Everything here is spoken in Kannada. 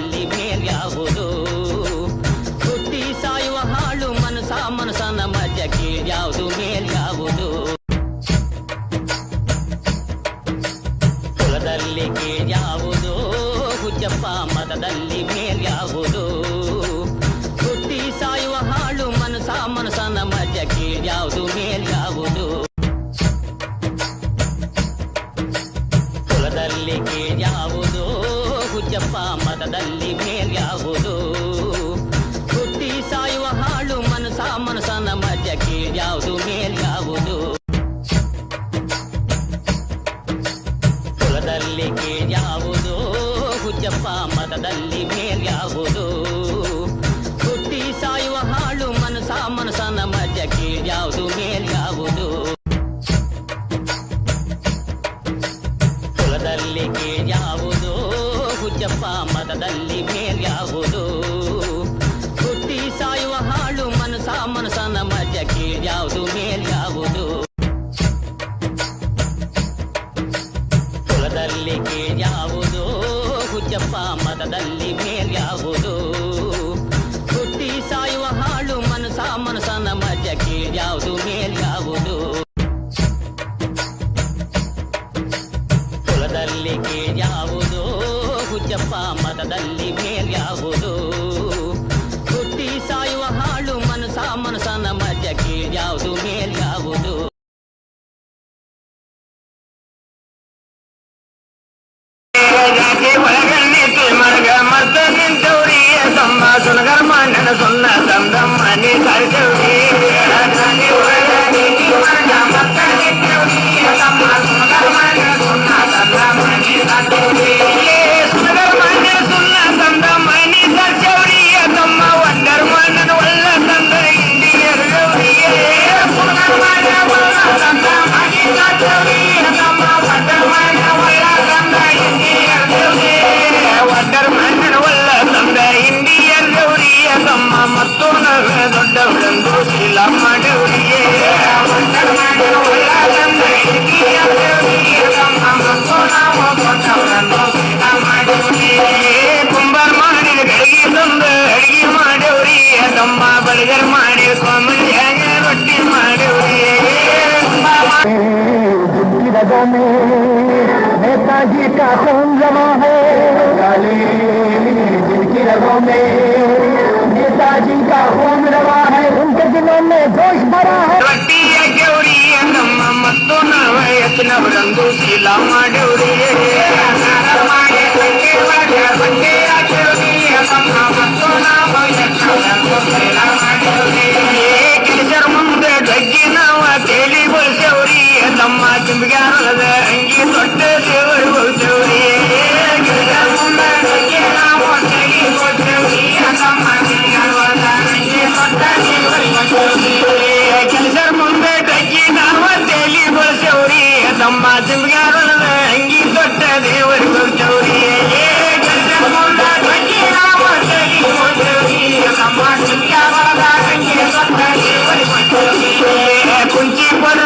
ಅಲ್ಲಿ ನಲ್ಲಿ ಮೇಲ್ಯಾವುದು ಹುಟ್ಟಿ ಸಾಯುವ ಹಾಳು ಮನಸ ಮನಸನ ಮಧ್ಯ ಕೀಳ್ಯಾವುದು ಮೇಲ್ಯಾವುದು ಕುಲದಲ್ಲಿ ಕೀಳ್ಯಾವುದು ಹುಚ್ಚಪ್ಪ ಮತದಲ್ಲಿ ಮೇಲ್ಯಾವುದು ನಲ್ಲಿ ಮೇಲ್ಯಾವುದು ಹುಟ್ಟಿ ಸಾಯುವ ಹಾಳು ಮನಸ ಮಜಕ್ಕೆ ಯಾವುದು? ಮೇಲೆ ಮೇಲ್ಯಾವುದು ಕುಲದಲ್ಲಿ ಯಾವುದು? ಹುಚ್ಚಪ್ಪ ಮತದಲ್ಲಿ ಮೇಲ್ಯಾವುದು ಅಲ್ಲಿ ಮೇಲ್ ಹುಟ್ಟಿ ಸಾಯುವ ಹಾಳು ಮನಸ ಮನಸನ ಮಧ್ಯಕ್ಕೆ ಯಾವುದು ಮೇಲ್ ಯಾವುದು ಮರ್ದ ನಿಂತವ್ರಿಯ ತಮ್ಮ ಸುನಗರ ಮಣ್ಣನ ಸುನ್ನ ತಮ್ಮ ನೀ ಕರೆದೆವು मैदान में नेताजी का खून जमा है। काले जिनकी रगों में नेताजी का खून रवा है। उनके दिलों में जोश भरा है। रंगों की लामा डोरी அம்மா சிங்காரோட அங்கி தொட்ட தேவர் கௌரியே. அம்மா சிங்காரோட குஞ்சி பொண்ணு